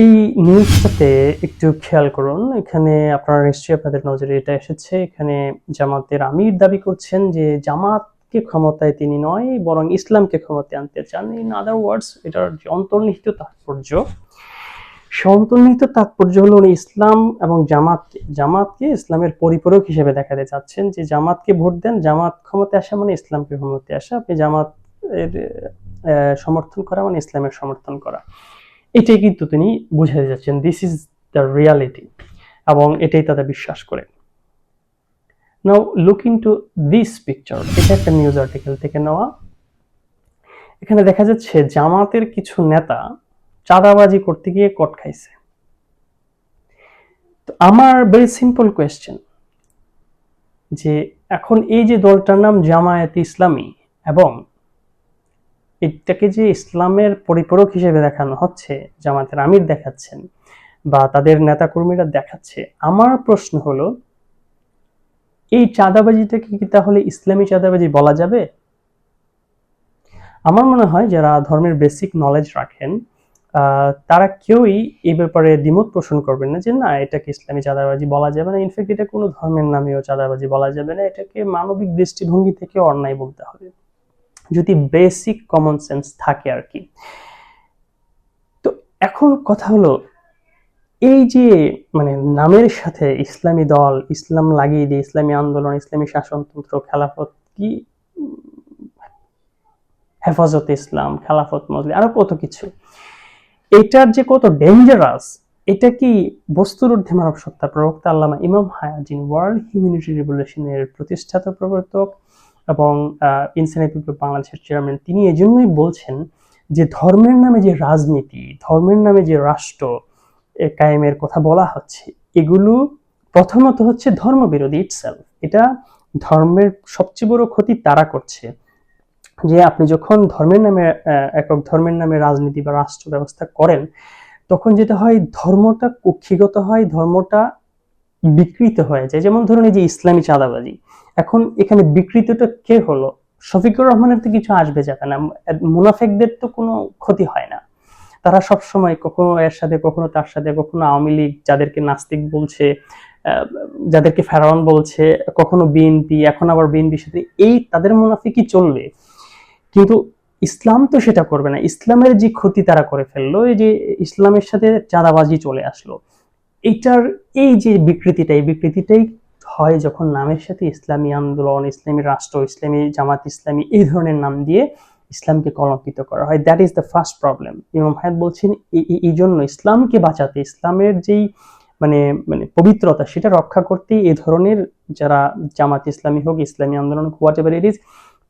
এই নিউজটাতে একটু খেয়াল করুন, এখানে আপনারা নিশ্চয়ই আপনাদের নজরে এটা এসেছে। এখানে জামাতের আমির দাবি করছেন যে জামাতকে ক্ষমতায় তিনি নয়, বরং ইসলামকে ক্ষমতায় আনতে চান। ইন আদার ওয়ার্ডস এটার যে অন্তর্নিহিত তাৎপর্য, সে অন্তর্নিহিত তাৎপর্য হলো উনি ইসলাম এবং জামাতকে জামাতকে ইসলামের পরিপূরক হিসেবে দেখাতে চাচ্ছেন যে জামাতকে ভোট দেন, জামাত ক্ষমতায় আসা মানে ইসলামকে ক্ষমতায় আসা। আপনি জামাত সমর্থন করা মানে ইসলামের সমর্থন করা। এটাই কিন্তু তিনি বুঝাতে যাচ্ছেন দিস ইজ দ্য রিয়ালিটি এবং এটাই তারা বিশ্বাস করে। Now look into this picture এটা একটা নিউজ আর্টিকেল থেকে নেওয়া। এখানে দেখা যাচ্ছে জামাতের কিছু নেতা চাঁদাবাজি করতে গিয়ে কট খাইছে। তো আমার ভেরি সিম্পল কোয়েশ্চেন যে এখন এই যে দলটার নাম জামায়াত ইসলামী এবং এটাকে যে ইসলামের পরিপূরক হিসেবে দেখানো হচ্ছে জামাতের আমির দেখাচ্ছেন বা তাদের নেতাকর্মীরা দেখাচ্ছে, আমার প্রশ্ন হলো, এই চাঁদাবাজিটাকে কি তাহলে ইসলামী চাঁদাবাজি বলা যাবে? আমার মনে হয় যারা ধর্মের বেসিক নলেজ রাখেন তারা কেউই এই ব্যাপারে দ্বিমত পোষণ করবেন না যে না, এটাকে ইসলামী চাঁদাবাজি বলা যাবে না। ইনফ্যাক্ট এটা কোনো ধর্মের নামেও চাঁদাবাজি বলা যাবে না। এটাকে মানবিক দৃষ্টিভঙ্গি থেকে অন্যায় বলতে হবে। যদি বেসিক কমন সেন্স থাকে আর কি তো এখন কথা হলো, এই যে মানে নামের সাথে ইসলামী দল, ইসলাম লাগিয়ে দিয়ে ইসলামী আন্দোলন, ইসলামী শাসনতন্ত্র, খেলাফত কি, হেফাজত ইসলাম, খেলাফত মজলি আরও কত কিছু। এটার যে কত ডেঞ্জারাস এটা কি বস্তুর ঊর্ধ্বে মানব সত্তা প্রবক্তা আল্লামা ইমাম হায়াজিন ওয়ার্ল্ড হিউম্যানিটি রেভলিউশনের প্রতিষ্ঠাতা প্রবর্তক এবং ইনসানিটি বাংলাদেশের চেয়ারম্যান তিনি এজন্যই বলছেন যে ধর্মের নামে যে রাজনীতি, ধর্মের নামে যে রাষ্ট্র কায়েমের কথা বলা হচ্ছে, এগুলো প্রথমত হচ্ছে ধর্মবিরোধী ইটসেলফ এটা ধর্মের সবচেয়ে বড় ক্ষতি তারা করছে। যে আপনি যখন ধর্মের নামে একক ধর্মের নামে রাজনীতি বা রাষ্ট্র ব্যবস্থা করেন, তখন যেটা হয়, ধর্মটা কক্ষিগত হয়, ধর্মটা বিকৃত হয়ে যায়। যেমন ধরুন এই যে ইসলামী চাঁদাবাজি। এখন এখানে বিকৃতটা কে হলো? শফিকুর রহমানের তো কিছু আসবে যাবে না। মুনাফেকদের তো কোনো ক্ষতি হয় না। তারা সব সময় কখনো এর সাথে, কখনো তার সাথে, কখনো আওয়ামী লীগ যাদেরকে নাস্তিক বলছে যাদেরকে ফেরাউন বলছে, কখনো বিএনপি এখন আবার বিএনপির সাথে। এই তাদের মুনাফিকই চলবে। কিন্তু ইসলাম তো সেটা করবে না। ইসলামের যে ক্ষতি তারা করে ফেলল, এই যে ইসলামের সাথে চাঁদাবাজি চলে আসলো। এইটার এই যে বিকৃতিটা, এই বিকৃতিটাই হয় যখন নামের সাথে ইসলামী আন্দোলন, ইসলামী রাষ্ট্র, ইসলামী জামাত ইসলামী এই ধরনের নাম দিয়ে ইসলামকে কলঙ্কিত করা হয়। That is the first problem Imam Hayat বলছেন এই- জন্য ইসলামকে বাঁচাতে, ইসলামের যেই মানে মানে পবিত্রতা, সেটা রক্ষা করতে এই ধরনের যারা জামাত ইসলামী হোক, ইসলামী আন্দোলন হোক হোয়াট এভার ইট ইজ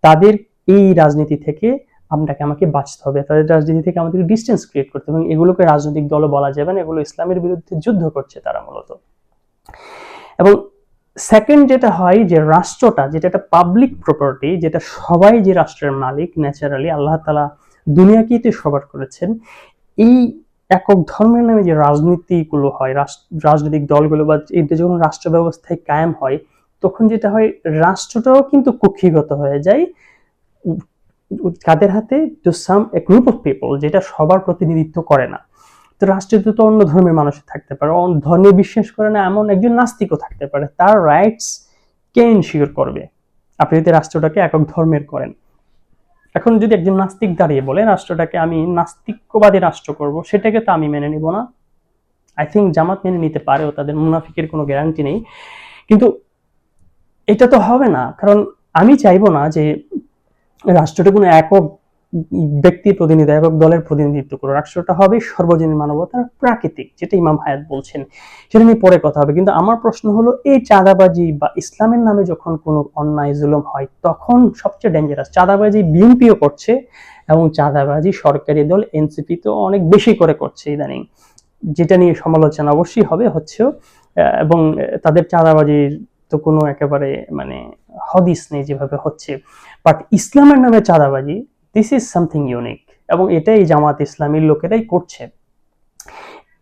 তাদের এই রাজনীতি থেকে আপনাকে আমাকে বাঁচতে হবে। তাদের রাজনীতি থেকে আমাদেরকে ডিস্টেন্স ক্রিয়েট করতে হবে এবং এগুলোকে রাজনৈতিক দলও বলা যাবে না, এগুলো ইসলামের বিরুদ্ধে যুদ্ধ করছে তারা মূলত। এবং সেকেন্ড যেটা হয় যে রাষ্ট্রটা, যেটা একটা পাবলিক প্রপার্টি যেটা সবাই যে রাষ্ট্রের মালিক ন্যাচারালি আল্লাহ তালা দুনিয়াকেই তো সবার করেছেন, এই একক ধর্মের নামে যে রাজনীতিগুলো হয় রাজনৈতিক দলগুলো বা এটা যখন রাষ্ট্র ব্যবস্থায় কায়েম হয়, তখন যেটা হয়, রাষ্ট্রটাও কিন্তু কুক্ষিগত হয়ে যায়। কাদের হাতে to some a group of people যেটা সবার প্রতিনিধিত্ব করে না। তো রাষ্ট্রে তো অন্য ধর্মের মানুষ থাকতে পারে, অন্য ধর্মে বিশ্বাস করে না, এমন একজন নাস্তিকও থাকতে পারে। তার রাইটস কে ইনশিওর করবে? আপনি যদি রাষ্ট্রটাকে একক ধর্মের করেন। এখন যদি একজন নাস্তিক দাঁড়িয়ে বলে, রাষ্ট্রটাকে আমি নাস্তিক্যবাদী রাষ্ট্র করব সেটাকে তো আমি মেনে নিব না। আই থিঙ্ক জামাত মেনে নিতে পারেও তাদের মুনাফিকের কোনো গ্যারান্টি নেই। কিন্তু এটা তো হবে না, কারণ আমি চাইব না যে রাষ্ট্রটা কোনো একক ব্যক্তির প্রতিনিধি একক দলের প্রতিনিধিত্ব করে। রাষ্ট্রটা হবে সর্বজনীন মানবতার প্রাকৃতিক যেটা ইমাম হায়াত বলছেন। সেটা নিয়ে পরে কথা হবে। কিন্তু আমার প্রশ্ন হলো এই চাঁদাবাজি বা ইসলামের নামে যখন কোনো অন্যায় জুলুম হয় তখন সবচেয়ে ডেঞ্জারাস চাঁদাবাজি বিএনপিও করছে এবং চাঁদাবাজি সরকারি দল এনসিপি তো অনেক বেশি করে করছে ইদানিং। যেটা নিয়ে সমালোচনা অবশ্যই হবে হচ্ছেও আহ, এবং তাদের চাঁদাবাজির তো কোনো একেবারে মানে হদিস নেই যেভাবে হচ্ছে। বাট ইসলামের নামে চাঁদাবাজি দিস ইজ সামথিং ইউনিক এবং এটাই জামাত ইসলামীর লোকেরাই করছে।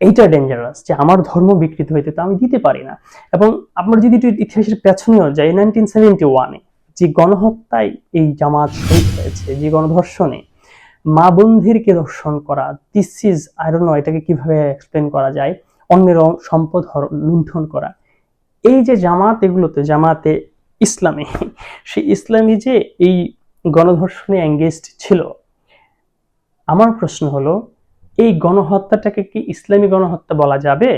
এইটা ডেঞ্জারাস যে আমার ধর্ম বিকৃত হইতে তো আমি দিতে পারি না। এবং আমরা যদি একটু ইতিহাসের পেছনেও যাই নাইনটিন সেভেন্টি ওয়ানে যে গণহত্যায় এই জামাত শহীদ হয়েছে, যে গণধর্ষণে মা বোনদেরকে দর্শন করা দিস ইজ আই এটাকে কীভাবে এক্সপ্লেন করা যায়? অন্যের সম্পদ লুণ্ঠন করা। এই যে জামাত, এগুলোতে জামাতে ইসলামী, সেই ইসলামী যে এই গণধর্ষণে এঙ্গেজড ছিল, আমার প্রশ্ন হলো, এই গণহত্যাটাকে কি ইসলামী গণহত্যা বলা যাবে?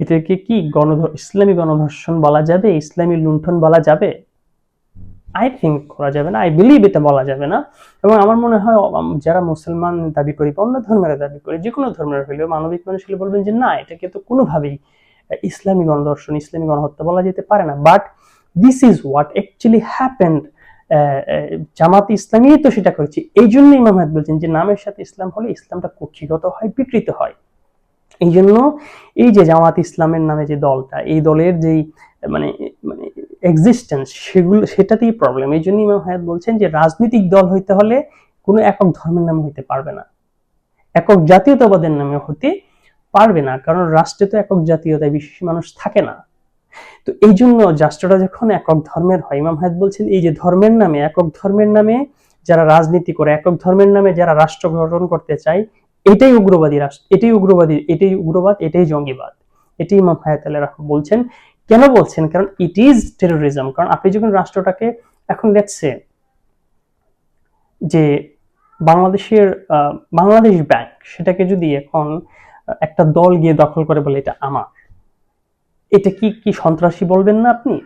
এটাকে কি গণধ, ইসলামী গণধর্ষণ বলা যাবে? ইসলামী লুণ্ঠন বলা যাবে? আই থিঙ্ক করা যাবে না আই বিলিভ এটা বলা যাবে না। এবং আমার মনে হয় যারা মুসলমান দাবি করি বা অন্য ধর্মের দাবি করি, যে কোনো ধর্মের হইলেও মানবিক মানুষ হলে বলবেন যে না, এটাকে তো কোনোভাবেই ইসলামী গণদর্শন ইসলামী গণহত্যা বলা যেতে পারে না। But this is what actually happened Jamaat Islami তো সেটা করেছে। এই জন্য ইমাম হায়াত বলছেন যে নামের সাথে ইসলাম হলে ইসলামটা কক্ষিগত হয়, বিকৃত হয়। এই জন্য এই যে জামাত ইসলামের নামে যে দলটা, এই দলের যেই মানে মানে এক্সিস্টেন্স সেগুলো, সেটাতেই প্রবলেম এই জন্য ইমাম হায়াত বলছেন যে রাজনৈতিক দল হইতে হলে কোনো একক ধর্মের নামে হইতে পারবে না। একক জাতীয়তাবাদের নামে হতে পারবে না, কারণ রাষ্ট্রে তো একক জাতীয়তায় বিশেষ মানুষ থাকে না। তো এই জন্য রাষ্ট্রটা যখন একক ধর্মের হয়, ইমাম হায়াত বলছেন, এই যে ধর্মের নামে, একক ধর্মের নামে যারা রাজনীতি করে, একক ধর্মের নামে যারা রাষ্ট্র গঠন করতে চায়, এটাই উগ্রবাদী রাষ্ট্র, এটাই উগ্রবাদী, এটাই উগ্রবাদ, এটাই জঙ্গিবাদ। এটাই ইমাম হায়াত আল্লাহ রাহা বলছেন। কেন বলছেন? কারণ ইট ইজ টেরোরিজম কারণ আপনি যখন রাষ্ট্রটাকে, এখন দেখছে যে বাংলাদেশের বাংলাদেশ ব্যাংক সেটাকে যদি এখন একটা দল গিয়ে দখল করে বলে এটা আমার। এটা কি কি সন্ত্রাসী বলবেন না আপনি?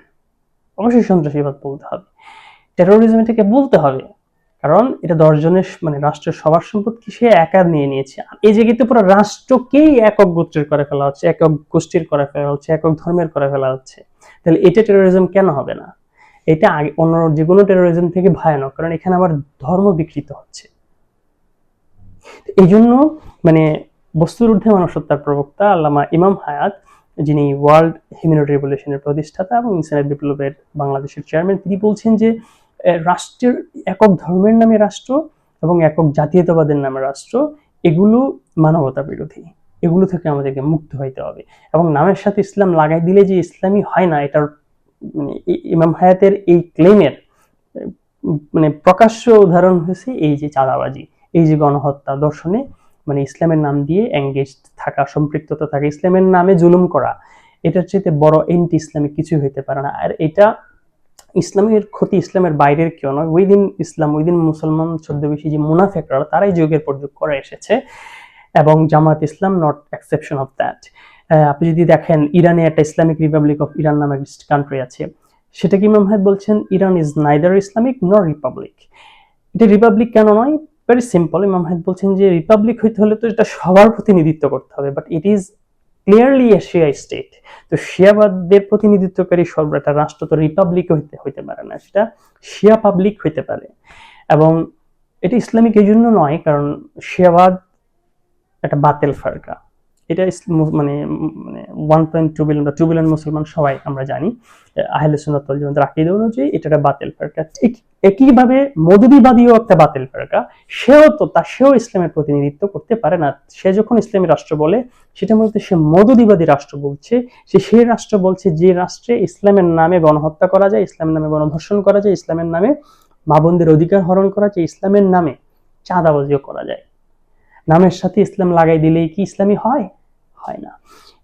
অবশ্যই সন্ত্রাসীবাদ বলতে হবে। টেরোরিজম এটাকে বলতে হবে। কারণ এটা দশজনের মানে রাষ্ট্রের সবার সম্পদকে সে একা নিয়ে নিয়েছে। এই জায়গাতে পুরো রাষ্ট্রকেই একক গোত্রের করে ফেলা হচ্ছে, একক গোষ্ঠীর করে ফেলা হচ্ছে, একক ধর্মের করে ফেলা হচ্ছে। তাহলে এটা টেরোরিজম কেন হবে না? এটা আগে অন্য যে কোনো টেরোরিজম থেকে ভয়ানক, কারণ এখানে আবার ধর্ম বিকৃত হচ্ছে। এই জন্য মানে বস্তুর ঊর্ধ্বে মানসত্তার প্রবক্তা আল্লামা ইমাম হায়াত, যিনি ওয়ার্ল্ড হিউম্যানিটি রেভলিউশনের প্রতিষ্ঠাতা এবং ইনসানের বিপ্লবের বাংলাদেশের চেয়ারম্যান, তিনি বলছেন যে রাষ্ট্রের একক ধর্মের নামে রাষ্ট্র এবং একক জাতীয়তাবাদের নামে রাষ্ট্র, এগুলো মানবতা বিরোধী। এগুলো থেকে আমাদেরকে মুক্ত হইতে হবে। এবং নামের সাথে ইসলাম লাগাই দিলে যে ইসলামী হয় না, এটার মানে ইমাম হায়াতের এই ক্লেমের মানে প্রকাশ্য উদাহরণ হয়েছে এই যে চাঁদাবাজি, এই যে গণহত্যা দর্শনে মানে ইসলামের নাম দিয়ে এঙ্গেজ থাকা, সম্পৃক্ততা থাকা, ইসলামের নামে জুলুম করা, এটার চাইতে বড় এন্টি ইসলামিক কিছু হইতে পারে না। আর এটা ইসলামের ক্ষতি ইসলামের বাইরের কেউ নয়। উইদিন ইসলাম উইদিন মুসলমান ছদ্মবেশী যে মুনাফেকরা, তারাই যুগের পর যুগ করে এসেছে এবং Jamaat Islam not exception of that আপনি যদি দেখেন, ইরানে একটা ইসলামিক রিপাবলিক অফ ইরান নামে কান্ট্রি আছে। সেটা কি ইমাম হায়াত বলছেন? Iran is neither Islamic nor republic এটা রিপাবলিক কেন নয়? ভেরি সিম্পল ইমাম হায়াত বলছেন যে রিপাবলিক হইতে হলে তো এটা সবার প্রতিনিধিত্ব করতে হবে but it is clearly a Shia state তো শিয়াবাদদের প্রতিনিধিত্বকারী সর্ব একটা রাষ্ট্র তো রিপাবলিক হইতে হইতে পারে না, সেটা শিয়া পাবলিক হইতে পারে। এবং এটা ইসলামিক এই জন্য নয়, কারণ শিয়াবাদ একটা বাতেল ফারকা। এটা মানে মানে ওয়ান পয়েন্ট টু বিলিয়ন বা টু বিলিয়ন মুসলমান সবাই আমরা জানি, আহলে সুন্নাত জামাতের আকীদা অনুযায়ী এটা একটা বাতিল ফারকা। ঠিক একইভাবে মদুদিবাদীও একটা বাতিল ফারকা। সেও তো তা সেও ইসলামের প্রতিনিধিত্ব করতে পারে না। সে যখন ইসলামী রাষ্ট্র বলে, সেটা মূলত সে মদুদিবাদী রাষ্ট্র বলছে। সে সেই রাষ্ট্র বলছে যে রাষ্ট্রে ইসলামের নামে গণহত্যা করা যায়, ইসলামের নামে গণধর্ষণ করা যায়, ইসলামের নামে মা বোনদের অধিকার হরণ করা যায়, ইসলামের নামে চাঁদাবাজিও করা যায়। নামের সাথে ইসলাম লাগাই দিলেই কি ইসলামী হয়? হয় না।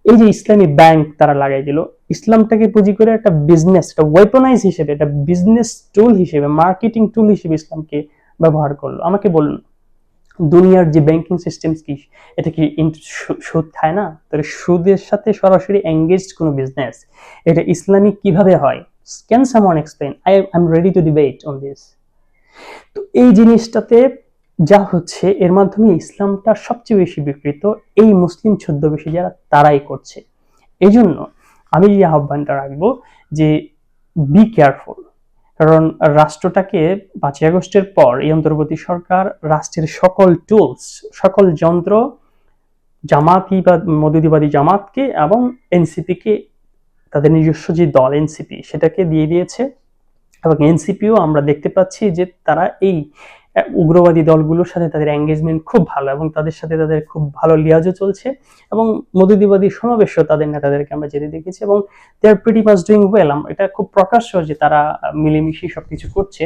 এই যে ইসলামী ব্যাংক তারা লাগাই দিল ইসলামটাকে পুঁজি করে একটা বিজনেস একটা ওয়েপনাইজ হিসেবে, একটা বিজনেস টুল হিসেবে মার্কেটিং টুল হিসেবে ইসলামকে ব্যবহার করল। আমাকে বলুন, দুনিয়ার যে ব্যাংকিং সিস্টেম কি? এটা কি সুদ খায় না? তাহলে সুদের সাথে সরাসরি এঙ্গেজড কোনো বিজনেস এটা ইসলামিক কীভাবে হয়? Can someone explain I am ready to debate on this তো এই জিনিসটাতে যা হচ্ছে, এর মাধ্যমে ইসলামটা সবচেয়ে বেশি বিকৃত, এই মুসলিম ছদ্মবেশী যারা, তারাই করছে। এই জন্য আমি যে আহ্বানটা রাখব যে বি কেয়ারফুল কারণ রাষ্ট্রটাকে পাঁচই আগস্টের পর এই অন্তর্বর্তী সরকার রাষ্ট্রের সকল টুলস সকল যন্ত্র, জামাতি বা মদুদিবাদী জামাতকে এবং এনসিপিকে তাদের নিজস্ব যে দল এনসিপি, সেটাকে দিয়ে দিয়েছে। এবং এনসিপিও আমরা দেখতে পাচ্ছি যে তারা এই উগ্রবাদী দলগুলোর সাথে তাদের এঙ্গেজমেন্ট খুব ভালো এবং তাদের সাথে তাদের খুব ভালো লিয়াজও চলছে এবং মদুদিবাদী সমাবেশও তাদের নেতাদেরকে আমরা যেতে দেখেছি এবং they are pretty much doing well এটা খুব প্রকাশ্য যে তারা মিলেমিশে সবকিছু করছে।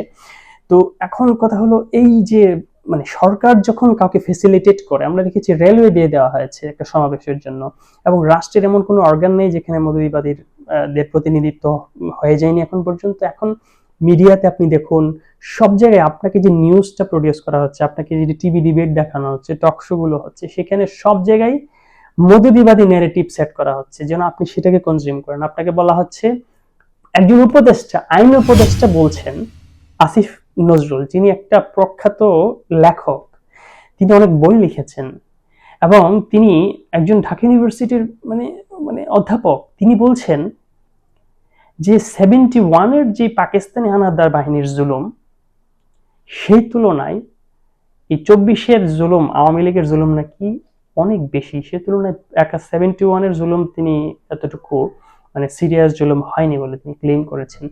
তো এখন কথা হলো এই যে মানে সরকার যখন কাউকে ফেসিলিটেট করে আমরা দেখেছি রেলওয়ে দিয়ে দেওয়া হয়েছে একটা সমাবেশের জন্য এবং রাষ্ট্রের এমন কোনো অর্গান নেই যেখানে মৌলবাদীর আহ, দের প্রতিনিধিত্ব হয়ে যায়নি এখন পর্যন্ত। এখন মিডিয়াতে আপনি দেখুন, সব জায়গায় আপনাকে যে নিউজটা প্রডিউস করা হচ্ছে, আপনাকে যে টিভি ডিবেট দেখানো হচ্ছে টক শো গুলো হচ্ছে, সেখানে সব জায়গায় মদুদিবাদী ন্যারেটিভ সেট করা হচ্ছে, যেন আপনি সেটাকে কনজিউম করেন। আপনাকে বলা হচ্ছে, একজন উপদেষ্টা, আইন উপদেষ্টা বলছেন, আসিফ নজরুল, যিনি একটা প্রখ্যাত লেখক, তিনি অনেক বই লিখেছেন, এবং তিনি একজন ঢাকা ইউনিভার্সিটির মানে মানে অধ্যাপক, তিনি বলছেন যে সেভেন্টি ওয়ানের যে পাকিস্তানি হানাদার বাহিনীর জুলুম, সেই তুলনায় এই চব্বিশের জুলুম, আওয়ামী লীগের জুলুম নাকি অনেক বেশি। সে তুলনায় একা সেভেন্টি ওয়ানের জুলুম তিনি এতটুকু মানে সিরিয়াস জুলুম হয়নি বলে তিনি ক্লেম করেছেন।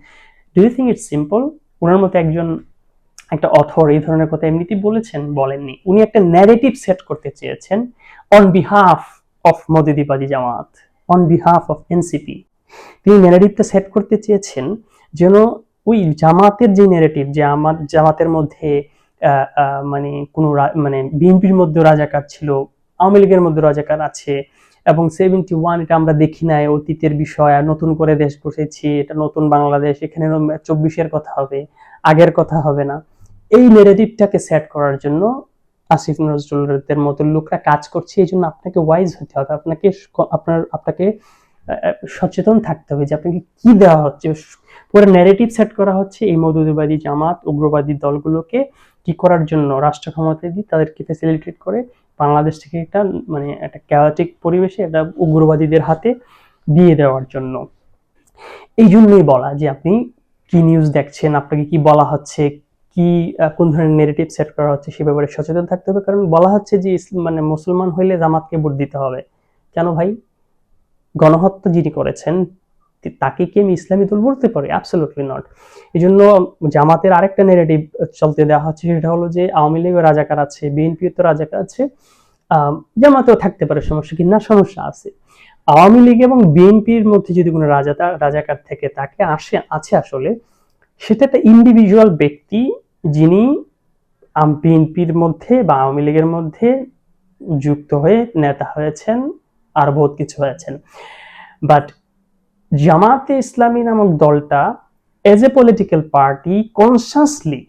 Do you think it's simple ওনার মতো একজন একটা অথর এই ধরনের কথা এমনিতেই বলেছেন, বলেননি। উনি একটা ন্যারেটিভ সেট করতে চেয়েছেন on behalf of মদিদিবাদী Jamaat on behalf of NCP তিনি ন্যারেটিভটা সেট করতে চেয়েছেন যেন ওই জামাতের যে ন্যারেটিভ যে আমার জামাতের মধ্যে মানে কোনো মানে বিএনপির মধ্যে রাজাকার ছিল, আওয়ামী লীগের মধ্যে রাজাকার আছে এবং সেভেন্টি ওয়ান এটা আমরা দেখি নাই, অতীতের বিষয়, আর নতুন করে দেশ বসেছি এটা নতুন বাংলাদেশ, এখানে চব্বিশের কথা হবে, আগের কথা হবে না। এই নেগেটিভটাকে সেট করার জন্য আসিফ নজরুলদের মতো লোকরা কাজ করছে, এই জন্য আপনাকে ওয়াইজ হতে হবে, আপনাকে আপনার, আপনাকে সচেতন থাকতে হবে যে আপনাকে কি দেওয়া হচ্ছে। পুরো ন্যারেটিভ সেট করা হচ্ছে এই মৌদুদিবাদী জামাত, উগ্রবাদী দলগুলোকে কি করার জন্য রাষ্ট্র ক্ষমতা দিয়ে তাদেরকে ফেসিলিটেট করে বাংলাদেশ থেকে একটা মানে একটা ক্যাওটিক পরিবেশে একটা উগ্রবাদীদের হাতে দিয়ে দেওয়ার জন্য। এই জন্যই বলা যে আপনি কি নিউজ দেখছেন, আপনাকে কি বলা হচ্ছে, কি কোন ধরনের নেগেটিভ সেট করা হচ্ছে সে ব্যাপারে সচেতন থাকতে হবে। কারণ বলা হচ্ছে যে মানে মুসলমান হইলে জামাতকে ভোট দিতে হবে। কেন ভাই? গণহত্যা যিনি করেছেন তাকে কি আমি ইসলামী দল বলতে পারি? অ্যাবসলুটলি নট এই জন্য জামাতের আরেকটা নেগেটিভ চলতে দেওয়া হচ্ছে, সেটা হলো যে আওয়ামী লীগের রাজাকার আছে, বিএনপি তো রাজাকার আছে জামাতেও থাকতে পারে, সমস্যা কি? না, সমস্যা আছে। আওয়ামী লীগ এবং বিএনপির মধ্যে যদি কোনো রাজা রাজাকার থেকে তাকে আসে, আছে আসলে, সেটা একটা ইন্ডিভিজুয়াল ব্যক্তি যিনি বিএনপির মধ্যে বা আওয়ামী লীগের মধ্যে যুক্ত হয়ে নেতা হয়েছেন আর বহুত কিছু হয়েছেন। বাট জামাতে ইসলামী নামক দলটা as a political party consciously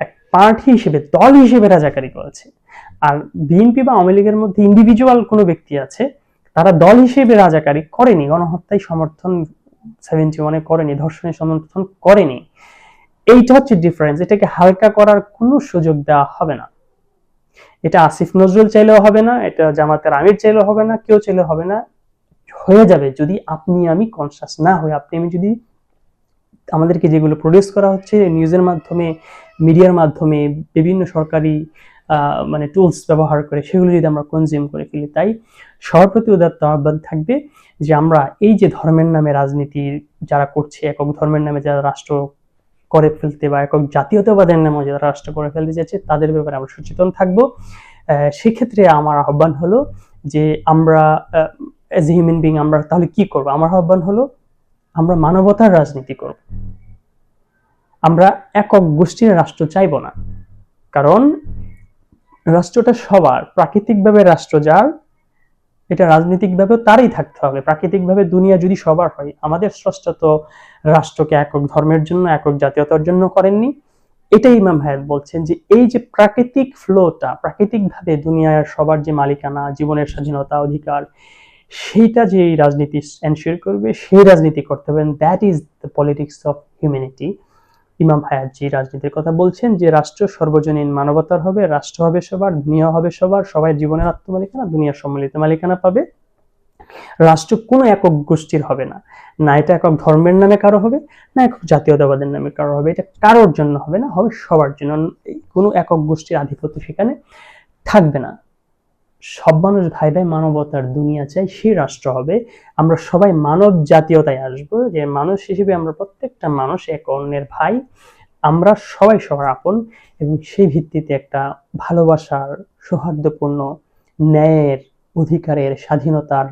এক পার্টি হিসেবে, দল হিসেবে রাজাকারি করেছে। আর বিএনপি বা আওয়ামী লীগের মধ্যে ইন্ডিভিজুয়াল কোনো ব্যক্তি আছে, তারা দল হিসেবে রাজাকারি করেনি, গণহত্যায় সমর্থন সেভেন্টি ওয়ানে করেনি, ধর্ষণে সমর্থন করেনি। এইটা হচ্ছে ডিফারেন্স এটাকে হালকা করার কোনো সুযোগ দেওয়া হবে না। এটা আসিফ নজরুল চাইলেও হবে না, এটা জামাতের আমির চাইলেও হবে না, কেউ চাইলেও হবে না। হয়ে যাবে যদি আপনি আমি কনসাস না হয়ে আপনি আমি যদি আমাদেরকে যেগুলো প্রডিউস করা হচ্ছে নিউজের মাধ্যমে মিডিয়ার মাধ্যমে, বিভিন্ন সরকারি মানে টুলস ব্যবহার করে সেগুলো যদি আমরা কনজিউম করে ফেলি, তাই সবার প্রতি উদাত্ত আহ্বান থাকবে যে আমরা এই যে ধর্মের নামে রাজনীতি যারা করছে একক ধর্মের নামে যারা রাষ্ট্র করে ফেলতে বা একক জাতীয়তাবাদের নামে যারা রাষ্ট্র করে ফেলতে যাচ্ছে, তাদের ব্যাপারে আমরা সচেতন থাকব। সেক্ষেত্রে আমার আহ্বান হলো যে আমরা এজ এ হিউম্যান বিং আমরা তাহলে কি করব? আমার আহ্বান হলো আমরা মানবতার রাজনীতি করব। আমরা একক গোষ্ঠীর রাষ্ট্র চাইব না। কারণ রাষ্ট্রটা সবার, প্রাকৃতিকভাবে রাষ্ট্র যার এটা রাজনৈতিকভাবেও তারই থাকতে হবে। প্রাকৃতিকভাবে দুনিয়া যদি সবার হয়, আমাদের স্রষ্টা তো রাষ্ট্রকে একক ধর্মের জন্য, একক জাতীয়তার জন্য করেননি। এটাই ইমাম হায়াত বলছেন যে, এই যে প্রাকৃতিক ফ্লোটা প্রাকৃতিকভাবে দুনিয়ার সবার যে মালিকানা, জীবনের স্বাধীনতা অধিকার, সেইটা যে রাজনীতি এনশিওর করবে, সেই রাজনীতি করতে হবে। That is the politics of humanity Imam Hayat ji রাজনীতির কথা বলছেন যে রাষ্ট্র সর্বজনীন মানবতার হবে, রাষ্ট্র হবে সবার, দুনিয়া হবে সবার, সবাই জীবনের আত্মমালিকানা, দুনিয়ার সম্মিলিত মালিকানা পাবে। রাষ্ট্র কোনো একক গোষ্ঠীর হবে না না এটা একক ধর্মের নামে কারও হবে, না একক জাতীয়তাবাদের নামে কারও হবে, এটা কারোর জন্য হবে না, হবে সবার জন্য। কোনো একক গোষ্ঠীর আধিপত্য সেখানে থাকবে না। সব মানুষ ভাই ভাই মানবতার দুনিয়া চাই, সেই রাষ্ট্র হবে। আমরা সবাই মানব জাতীয়তায় আসব, যে মানুষ হিসেবে আমরা প্রত্যেকটা মানুষ এক অন্যের ভাই। আমরা সবাই সবার আপন এবং সেই ভিত্তিতে একটা ভালোবাসার, সৌহার্দ্যপূর্ণ, ন্যায়ের অধিকারের স্বাধীনতার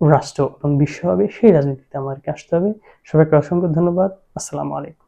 রাষ্ট্র এবং বিশ্ব হবে, সেই রাজনীতিতে আমাদেরকে আসতে হবে। সবাইকে অসংখ্য ধন্যবাদ। আসসালামু আলাইকুম।